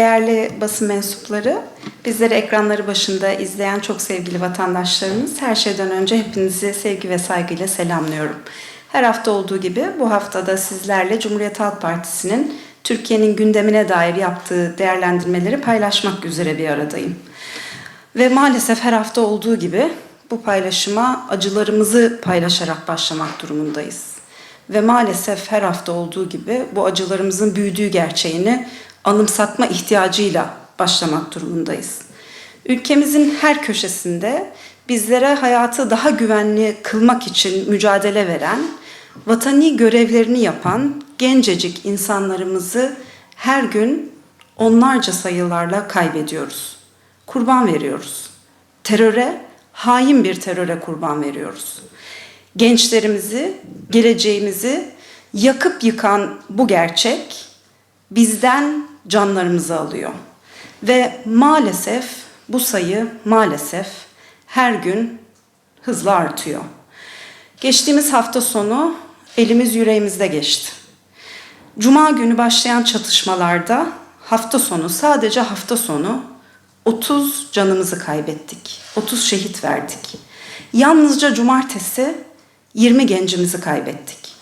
Değerli basın mensupları, bizleri ekranları başında izleyen çok sevgili vatandaşlarımız, her şeyden önce hepinizi sevgi ve saygıyla selamlıyorum. Her hafta olduğu gibi bu haftada sizlerle Cumhuriyet Halk Partisi'nin Türkiye'nin gündemine dair yaptığı değerlendirmeleri paylaşmak üzere bir aradayım. Ve maalesef her hafta olduğu gibi bu paylaşıma acılarımızı paylaşarak başlamak durumundayız. Ve maalesef her hafta olduğu gibi bu acılarımızın büyüdüğü gerçeğini anımsatma ihtiyacıyla başlamak durumundayız. Ülkemizin her köşesinde bizlere hayatı daha güvenli kılmak için mücadele veren, vatani görevlerini yapan gencecik insanlarımızı her gün onlarca sayılarla kaybediyoruz. Kurban veriyoruz. Teröre, hain bir teröre kurban veriyoruz. Gençlerimizi, geleceğimizi yakıp yıkan bu gerçek bizden canlarımızı alıyor. Ve maalesef bu sayı maalesef her gün hızla artıyor. Geçtiğimiz hafta sonu elimiz yüreğimizde geçti. Cuma günü başlayan çatışmalarda hafta sonu sadece hafta sonu 30 canımızı kaybettik. 30 şehit verdik. Yalnızca cumartesi 20 gencimizi kaybettik.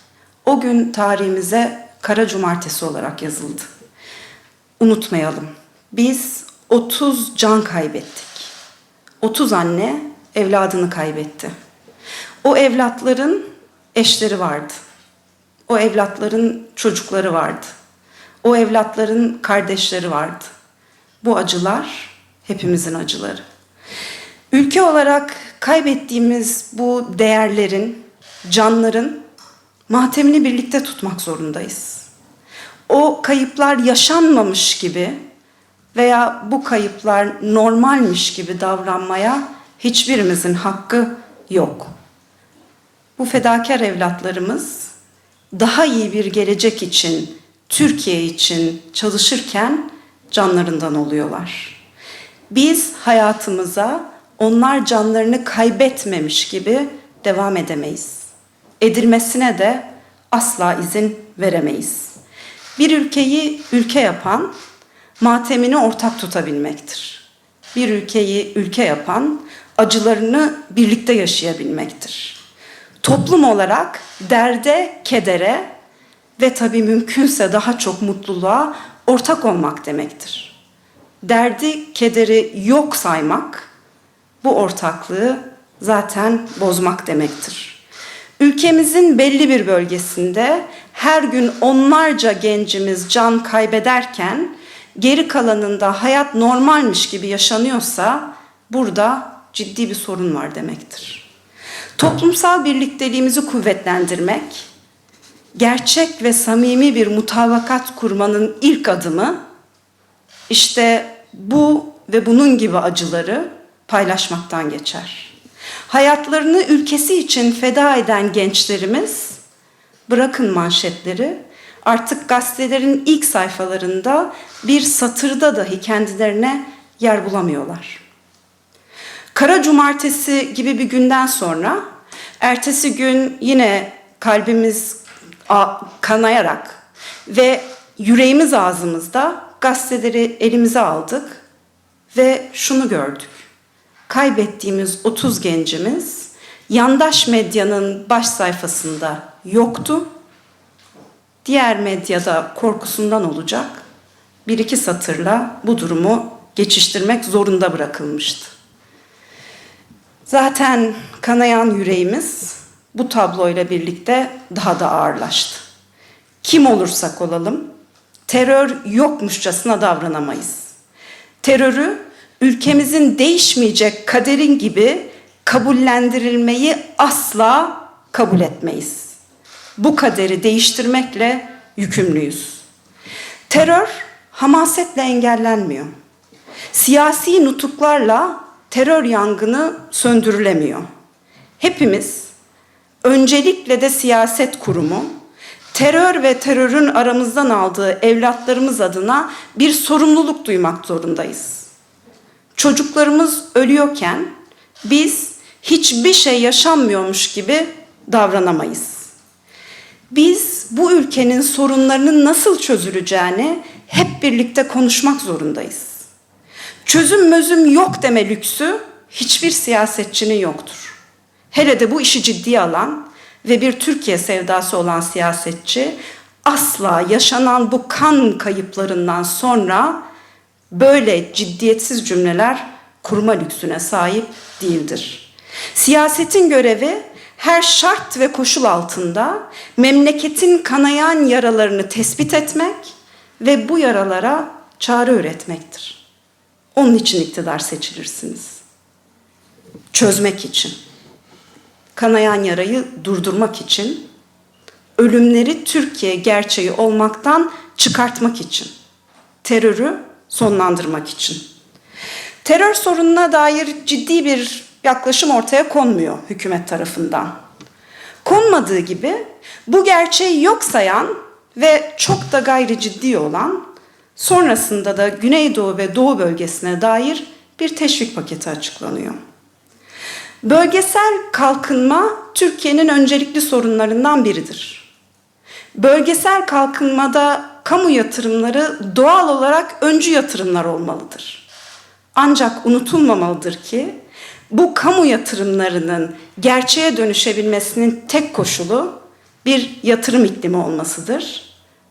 O gün tarihimize Kara Cumartesi olarak yazıldı. Unutmayalım. Biz 30 can kaybettik. 30 anne evladını kaybetti. O evlatların eşleri vardı. O evlatların çocukları vardı. O evlatların kardeşleri vardı. Bu acılar hepimizin acıları. Ülke olarak kaybettiğimiz bu değerlerin, canların matemini birlikte tutmak zorundayız. O kayıplar yaşanmamış gibi veya bu kayıplar normalmiş gibi davranmaya hiçbirimizin hakkı yok. Bu fedakar evlatlarımız daha iyi bir gelecek için, Türkiye için çalışırken canlarından oluyorlar. Biz hayatımıza onlar canlarını kaybetmemiş gibi devam edemeyiz. Edilmesine de asla izin veremeyiz. Bir ülkeyi ülke yapan matemini ortak tutabilmektir. Bir ülkeyi ülke yapan acılarını birlikte yaşayabilmektir. Toplum olarak derde, kedere ve tabii mümkünse daha çok mutluluğa ortak olmak demektir. Derdi, kederi yok saymak bu ortaklığı zaten bozmak demektir. Ülkemizin belli bir bölgesinde her gün onlarca gencimiz can kaybederken geri kalanında hayat normalmiş gibi yaşanıyorsa burada ciddi bir sorun var demektir. Toplumsal birlikteliğimizi kuvvetlendirmek, gerçek ve samimi bir mutabakat kurmanın ilk adımı işte bu ve bunun gibi acıları paylaşmaktan geçer. Hayatlarını ülkesi için feda eden gençlerimiz bırakın manşetleri artık gazetelerin ilk sayfalarında bir satırda dahi kendilerine yer bulamıyorlar. Kara Cumartesi gibi bir günden sonra ertesi gün yine kalbimiz kanayarak ve yüreğimiz ağzımızda gazeteleri elimize aldık ve şunu gördük. Kaybettiğimiz 30 gencimiz yandaş medyanın baş sayfasında yoktu. Diğer medyada korkusundan olacak bir iki satırla bu durumu geçiştirmek zorunda bırakılmıştı. Zaten kanayan yüreğimiz bu tabloyla birlikte daha da ağırlaştı. Kim olursak olalım terör yokmuşçasına davranamayız. Terörü ülkemizin değişmeyecek kaderin gibi kabullendirilmeyi asla kabul etmeyiz. Bu kaderi değiştirmekle yükümlüyüz. Terör hamasetle engellenmiyor. Siyasi nutuklarla terör yangını söndürülemiyor. Hepimiz öncelikle de siyaset kurumu terör ve terörün aramızdan aldığı evlatlarımız adına bir sorumluluk duymak zorundayız. Çocuklarımız ölüyorken biz hiçbir şey yaşanmıyormuş gibi davranamayız. Biz bu ülkenin sorunlarının nasıl çözüleceğini hep birlikte konuşmak zorundayız. Çözüm mözüm yok deme lüksü hiçbir siyasetçinin yoktur. Hele de bu işi ciddiye alan ve bir Türkiye sevdası olan siyasetçi asla yaşanan bu kan kayıplarından sonra böyle ciddiyetsiz cümleler kurma lüksüne sahip değildir. Siyasetin görevi her şart ve koşul altında memleketin kanayan yaralarını tespit etmek ve bu yaralara çare üretmektir. Onun için iktidar seçilirsiniz. Çözmek için. Kanayan yarayı durdurmak için. Ölümleri Türkiye gerçeği olmaktan çıkartmak için. Terörü sonlandırmak için. Terör sorununa dair ciddi bir yaklaşım ortaya konmuyor hükümet tarafından. Konmadığı gibi bu gerçeği yok sayan ve çok da gayri ciddi olan sonrasında da Güneydoğu ve Doğu bölgesine dair bir teşvik paketi açıklanıyor. Bölgesel kalkınma Türkiye'nin öncelikli sorunlarından biridir. Bölgesel kalkınmada kamu yatırımları doğal olarak öncü yatırımlar olmalıdır. Ancak unutulmamalıdır ki bu kamu yatırımlarının gerçeğe dönüşebilmesinin tek koşulu bir yatırım iklimi olmasıdır.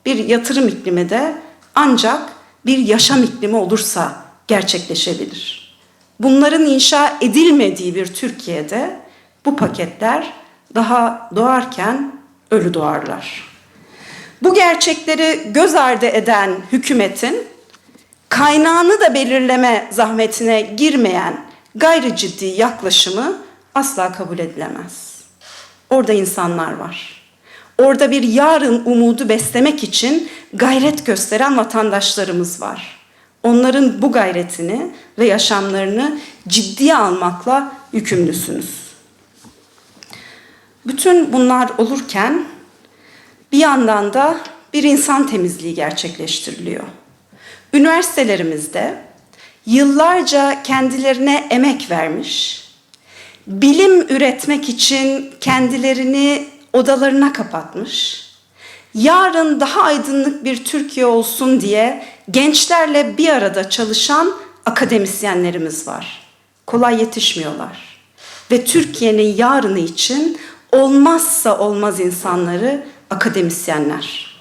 Bir yatırım iklimi de ancak bir yaşam iklimi olursa gerçekleşebilir. Bunların inşa edilmediği bir Türkiye'de bu paketler daha doğarken ölü doğarlar. Bu gerçekleri göz ardı eden hükümetin kaynağını da belirleme zahmetine girmeyen gayri ciddi yaklaşımı asla kabul edilemez. Orada insanlar var. Orada bir yarın umudu beslemek için gayret gösteren vatandaşlarımız var. Onların bu gayretini ve yaşamlarını ciddiye almakla yükümlüsünüz. Bütün bunlar olurken bir yandan da bir insan temizliği gerçekleştiriliyor. Üniversitelerimizde yıllarca kendilerine emek vermiş, bilim üretmek için kendilerini odalarına kapatmış, yarın daha aydınlık bir Türkiye olsun diye gençlerle bir arada çalışan akademisyenlerimiz var. Kolay yetişmiyorlar. Ve Türkiye'nin yarını için olmazsa olmaz insanları akademisyenler.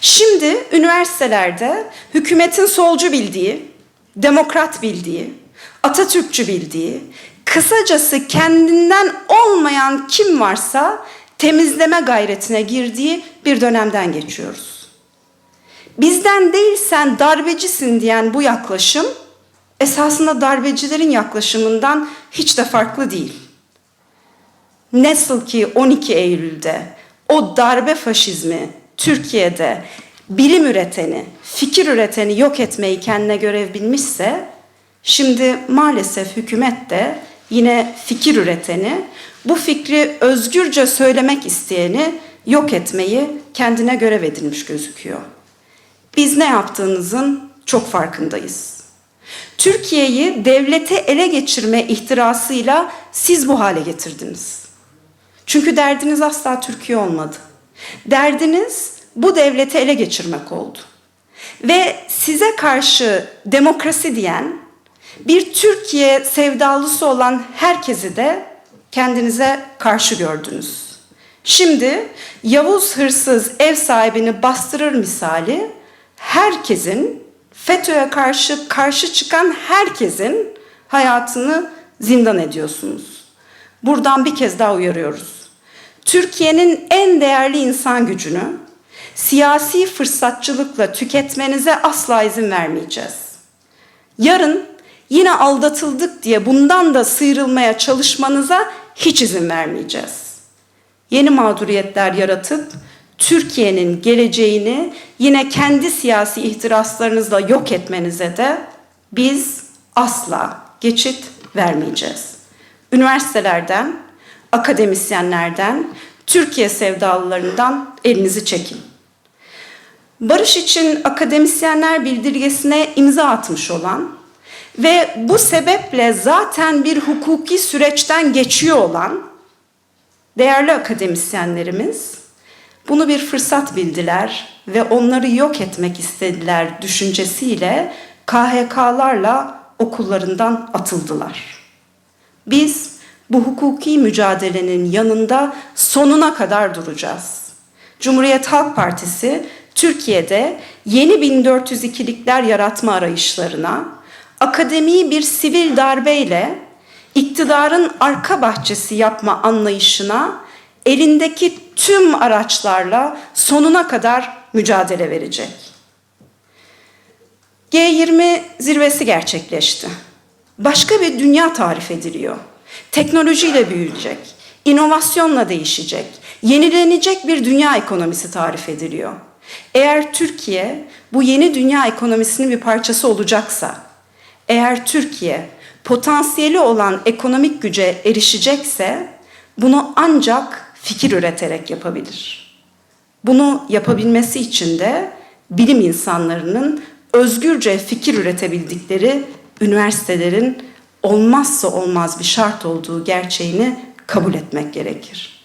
Şimdi üniversitelerde hükümetin solcu bildiği, demokrat bildiği, Atatürkçü bildiği, kısacası kendinden olmayan kim varsa temizleme gayretine girdiği bir dönemden geçiyoruz. Bizden değil sen darbecisin diyen bu yaklaşım esasında darbecilerin yaklaşımından hiç de farklı değil. Nasıl ki 12 Eylül'de o darbe faşizmi Türkiye'de bilim üreteni, fikir üreteni yok etmeyi kendine görev bilmişse, şimdi maalesef hükümet de yine fikir üreteni, bu fikri özgürce söylemek isteyeni yok etmeyi kendine görev edinmiş gözüküyor. Biz ne yaptığınızın çok farkındayız. Türkiye'yi devlete ele geçirme ihtirasıyla siz bu hale getirdiniz. Çünkü derdiniz asla Türkiye olmadı. Derdiniz bu devleti ele geçirmek oldu. Ve size karşı demokrasi diyen, bir Türkiye sevdalısı olan herkesi de kendinize karşı gördünüz. Şimdi Yavuz hırsız ev sahibini bastırır misali herkesin FETÖ'ye karşı karşı çıkan herkesin hayatını zindan ediyorsunuz. Buradan bir kez daha uyarıyoruz. Türkiye'nin en değerli insan gücünü siyasi fırsatçılıkla tüketmenize asla izin vermeyeceğiz. Yarın yine aldatıldık diye bundan da sıyrılmaya çalışmanıza hiç izin vermeyeceğiz. Yeni mağduriyetler yaratıp Türkiye'nin geleceğini yine kendi siyasi ihtiraslarınızla yok etmenize de biz asla geçit vermeyeceğiz. Üniversitelerden, akademisyenlerden, Türkiye sevdalılarından elinizi çekin. Barış için akademisyenler bildirgesine imza atmış olan ve bu sebeple zaten bir hukuki süreçten geçiyor olan değerli akademisyenlerimiz bunu bir fırsat bildiler ve onları yok etmek istediler düşüncesiyle KHK'larla okullarından atıldılar. Biz bu hukuki mücadelenin yanında sonuna kadar duracağız. Cumhuriyet Halk Partisi Türkiye'de yeni 1402'likler yaratma arayışlarına, akademiyi bir sivil darbeyle iktidarın arka bahçesi yapma anlayışına elindeki tüm araçlarla sonuna kadar mücadele verecek. G20 zirvesi gerçekleşti. Başka bir dünya tarif ediliyor. Teknolojiyle büyüyecek, inovasyonla değişecek, yenilenecek bir dünya ekonomisi tarif ediliyor. Eğer Türkiye bu yeni dünya ekonomisinin bir parçası olacaksa, eğer Türkiye potansiyeli olan ekonomik güce erişecekse bunu ancak fikir üreterek yapabilir. Bunu yapabilmesi için de bilim insanlarının özgürce fikir üretebildikleri üniversitelerin olmazsa olmaz bir şart olduğu gerçeğini kabul etmek gerekir.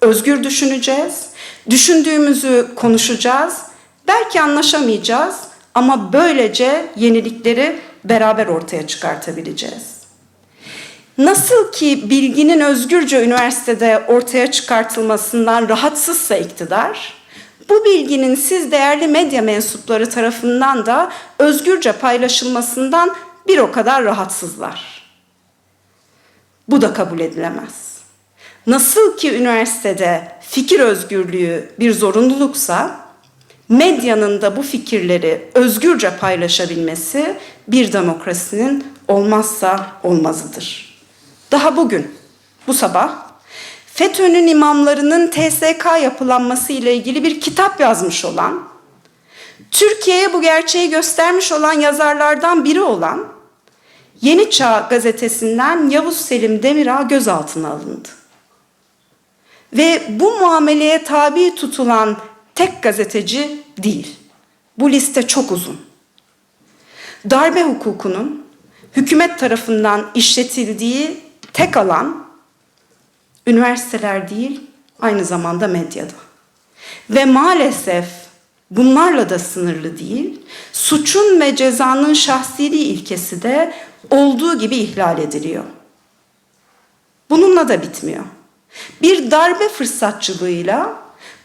Özgür düşüneceğiz, düşündüğümüzü konuşacağız, belki anlaşamayacağız ama böylece yenilikleri beraber ortaya çıkartabileceğiz. Nasıl ki bilginin özgürce üniversitede ortaya çıkartılmasından rahatsızsa iktidar, bu bilginin siz değerli medya mensupları tarafından da özgürce paylaşılmasından bir o kadar rahatsızlar. Bu da kabul edilemez. Nasıl ki üniversitede fikir özgürlüğü bir zorunluluksa, medyanın da bu fikirleri özgürce paylaşabilmesi bir demokrasinin olmazsa olmazıdır. Daha bugün, bu sabah FETÖ'nün imamlarının TSK yapılanması ile ilgili bir kitap yazmış olan, Türkiye'ye bu gerçeği göstermiş olan yazarlardan biri olan Yeni Çağ gazetesinden Yavuz Selim Demirağ gözaltına alındı. Ve bu muameleye tabi tutulan tek gazeteci değil. Bu liste çok uzun. Darbe hukukunun hükümet tarafından işletildiği tek alan üniversiteler değil, aynı zamanda medyada. Ve maalesef bunlarla da sınırlı değil, suçun ve cezanın şahsiliği ilkesi de olduğu gibi ihlal ediliyor. Bununla da bitmiyor. Bir darbe fırsatçılığıyla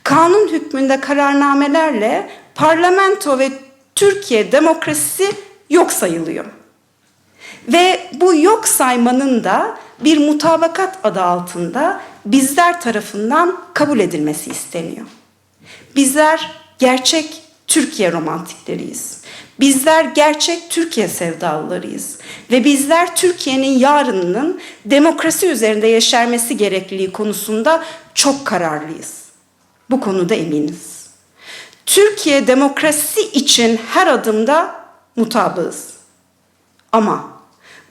kanun hükmünde kararnamelerle parlamento ve Türkiye demokrasisi yok sayılıyor. Ve bu yok saymanın da bir mutabakat adı altında bizler tarafından kabul edilmesi isteniyor. Bizler gerçek Türkiye romantikleriyiz. Bizler gerçek Türkiye sevdalılarıyız ve bizler Türkiye'nin yarınının demokrasi üzerinde yeşermesi gerekliliği konusunda çok kararlıyız. Bu konuda eminiz. Türkiye demokrasi için her adımda mutabığız. Ama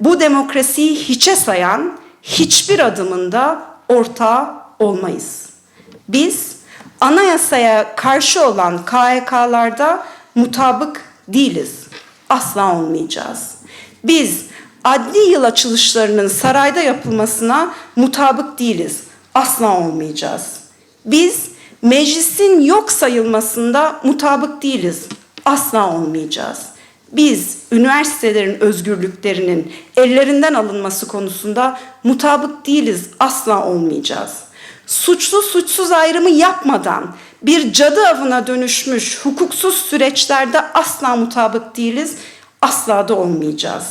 bu demokrasiyi hiçe sayan hiçbir adımında ortağı olmayız. Biz anayasaya karşı olan KHK'larda mutabık değiliz. Asla olmayacağız. Biz adli yıl açılışlarının sarayda yapılmasına mutabık değiliz. Asla olmayacağız. Biz meclisin yok sayılmasında mutabık değiliz. Asla olmayacağız. Biz üniversitelerin özgürlüklerinin ellerinden alınması konusunda mutabık değiliz. Asla olmayacağız. Suçlu suçsuz ayrımı yapmadan bir cadı avına dönüşmüş hukuksuz süreçlerde asla mutabık değiliz. Asla da olmayacağız.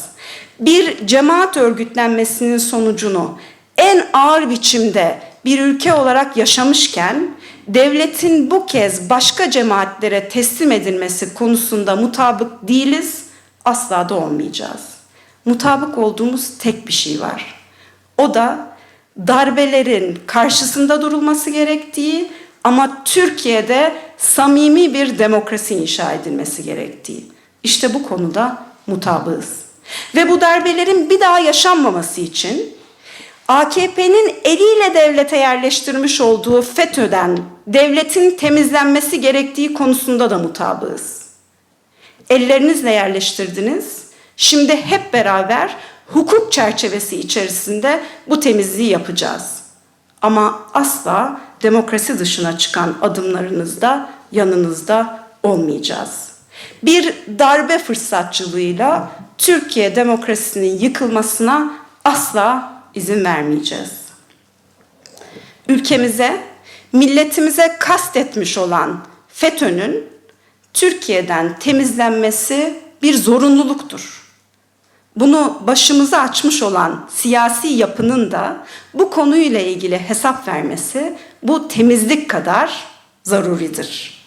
Bir cemaat örgütlenmesinin sonucunu en ağır biçimde bir ülke olarak yaşamışken devletin bu kez başka cemaatlere teslim edilmesi konusunda mutabık değiliz, asla da olmayacağız. Mutabık olduğumuz tek bir şey var. O da darbelerin karşısında durulması gerektiği ama Türkiye'de samimi bir demokrasi inşa edilmesi gerektiği. İşte bu konuda mutabığız. Ve bu darbelerin bir daha yaşanmaması için AKP'nin eliyle devlete yerleştirmiş olduğu FETÖ'den devletin temizlenmesi gerektiği konusunda da mutabığız. Ellerinizle yerleştirdiniz. Şimdi hep beraber hukuk çerçevesi içerisinde bu temizliği yapacağız. Ama asla demokrasi dışına çıkan adımlarınızda yanınızda olmayacağız. Bir darbe fırsatçılığıyla Türkiye demokrasisinin yıkılmasına asla izin vermeyeceğiz. Ülkemize, milletimize kastetmiş olan FETÖ'nün Türkiye'den temizlenmesi bir zorunluluktur. Bunu başımıza açmış olan siyasi yapının da bu konuyla ilgili hesap vermesi bu temizlik kadar zaruridir.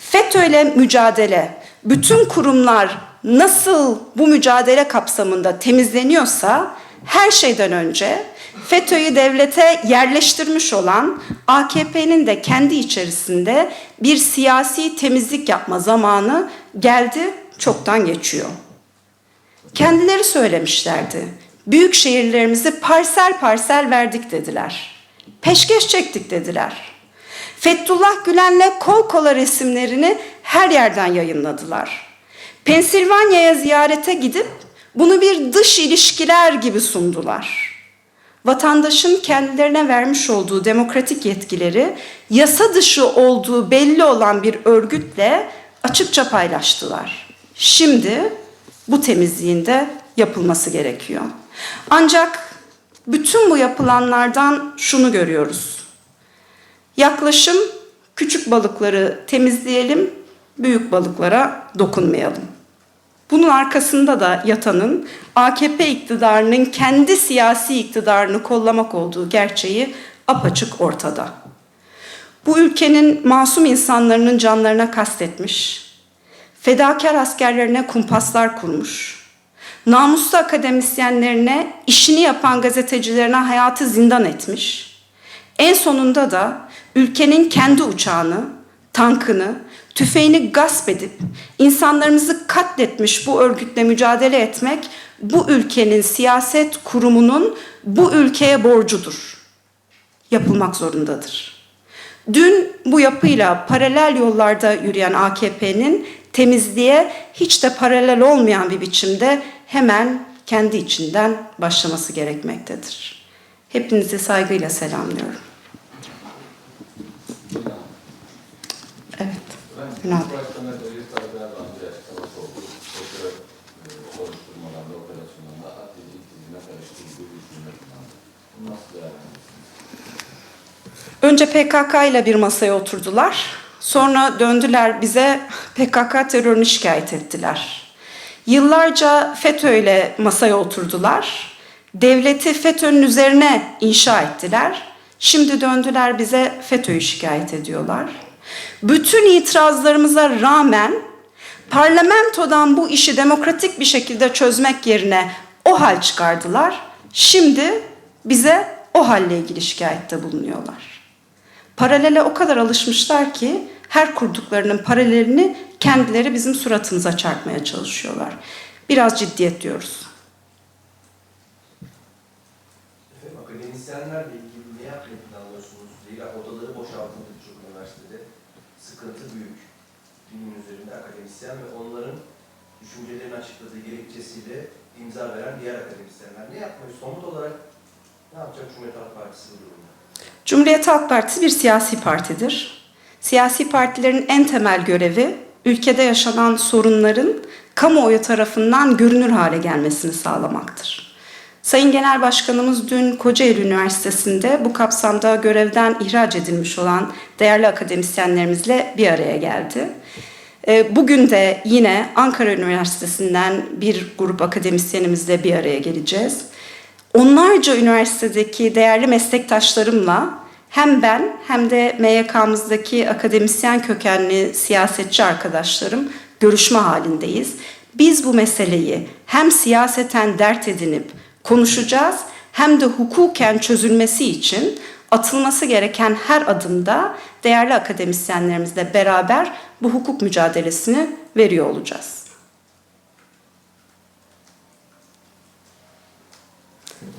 FETÖ ile mücadele, bütün kurumlar nasıl bu mücadele kapsamında temizleniyorsa her şeyden önce FETÖ'yü devlete yerleştirmiş olan AKP'nin de kendi içerisinde bir siyasi temizlik yapma zamanı geldi, çoktan geçiyor. Kendileri söylemişlerdi. Büyük şehirlerimizi parsel parsel verdik dediler. Peşkeş çektik dediler. Fethullah Gülen'le kol kola resimlerini her yerden yayınladılar. Pensilvanya'ya ziyarete gidip bunu bir dış ilişkiler gibi sundular. Vatandaşın kendilerine vermiş olduğu demokratik yetkileri yasa dışı olduğu belli olan bir örgütle açıkça paylaştılar. Şimdi bu temizliğin de yapılması gerekiyor. Ancak bütün bu yapılanlardan şunu görüyoruz. Yaklaşım küçük balıkları temizleyelim, büyük balıklara dokunmayalım. Bunun arkasında da yatanın AKP iktidarının kendi siyasi iktidarını kollamak olduğu gerçeği apaçık ortada. Bu ülkenin masum insanların canlarına kastetmiş, fedakar askerlerine kumpaslar kurmuş, namuslu akademisyenlerine, işini yapan gazetecilerine hayatı zindan etmiş, en sonunda da ülkenin kendi uçağını, tankını, tüfeğini gasp edip insanlarımızı katletmiş bu örgütle mücadele etmek bu ülkenin siyaset kurumunun bu ülkeye borcudur. Yapılmak zorundadır. Dün bu yapıyla paralel yollarda yürüyen AKP'nin temizliğe hiç de paralel olmayan bir biçimde hemen kendi içinden başlaması gerekmektedir. Hepinizi saygıyla selamlıyorum. Evet. Ünal Bey. Önce PKK ile bir masaya oturdular. Sonra döndüler bize PKK terörünü şikayet ettiler. Yıllarca FETÖ ile masaya oturdular. Devleti FETÖ'nün üzerine inşa ettiler. Şimdi döndüler bize FETÖ'yü şikayet ediyorlar. Bütün itirazlarımıza rağmen parlamentodan bu işi demokratik bir şekilde çözmek yerine o hal çıkardılar. Şimdi bize o halle ilgili şikayette bulunuyorlar. Paralele o kadar alışmışlar ki her kurduklarının paralelini kendileri bizim suratımıza çarpmaya çalışıyorlar. Biraz ciddiyet diyoruz. Efendim akademisyenlerle ilgili ne yapmayı planlıyorsunuz? Zira odaları boşaltıldı birçok üniversitede. Sıkıntı büyük. Bilim üzerinde akademisyen ve onların düşüncelerini açıkladığı gerekçesiyle imza veren diğer akademisyenler ne yapmayı somut olarak ne yapacak Cumhuriyet Halk Partisi bu durumda? Cumhuriyet Halk Partisi bir siyasi partidir. Siyasi partilerin en temel görevi ülkede yaşanan sorunların kamuoyu tarafından görünür hale gelmesini sağlamaktır. Sayın Genel Başkanımız dün Kocaeli Üniversitesi'nde bu kapsamda görevden ihraç edilmiş olan değerli akademisyenlerimizle bir araya geldi. Ee, Bugün de yine Ankara Üniversitesi'nden bir grup akademisyenimizle bir araya geleceğiz. Onlarca üniversitedeki değerli meslektaşlarımla hem ben hem de MYK'mızdaki akademisyen kökenli siyasetçi arkadaşlarım görüşme halindeyiz. Biz bu meseleyi hem siyaseten dert edinip konuşacağız hem de hukuken çözülmesi için atılması gereken her adımda değerli akademisyenlerimizle beraber bu hukuk mücadelesini veriyor olacağız.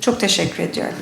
Çok teşekkür ediyorum.